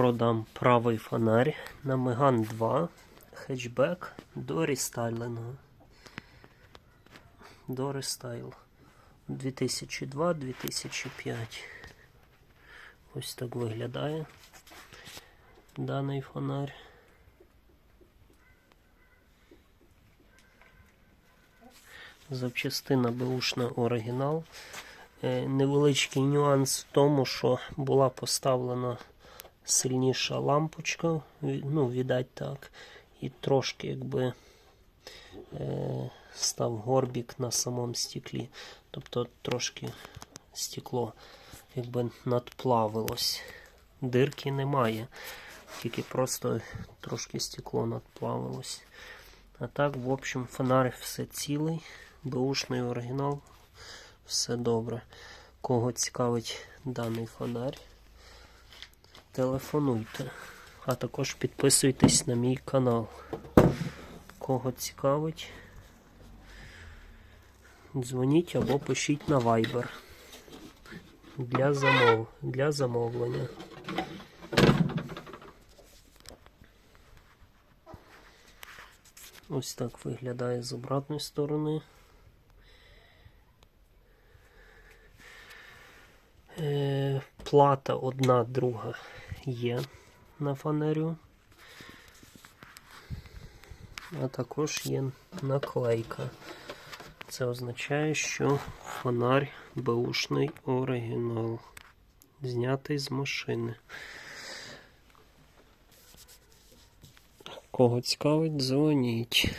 продам правий фонарь на Меган 2 хетчбек до рестайлингу. До рестайл 2002-2005. Ось так виглядає даний фонарь. Запчастина беушна оригінал. Е, Невеличкий нюанс в тому, що була поставлена сильніша лампочка, ну, віддать так, і трошки якби е, став горбік на самому стеклі. Тобто трошки стекло якби надплавилось. Дирки немає, тільки просто трошки стекло надплавилось. А так, в общем, фонарь все цілий, беушний оригінал, все добре. Кого цікавить даний фонарь, телефонуйте. А також підписуйтесь на мій канал. Кого цікавить, дзвоніть або пишіть на Viber для, замов... для замовлення. Ось так виглядає з обратної сторони. Плата одна друга є на фонарю. А також є наклейка. Це означає, що фонарь беушний оригінал. Знятий з машини. Кого цікавить, дзвоніть.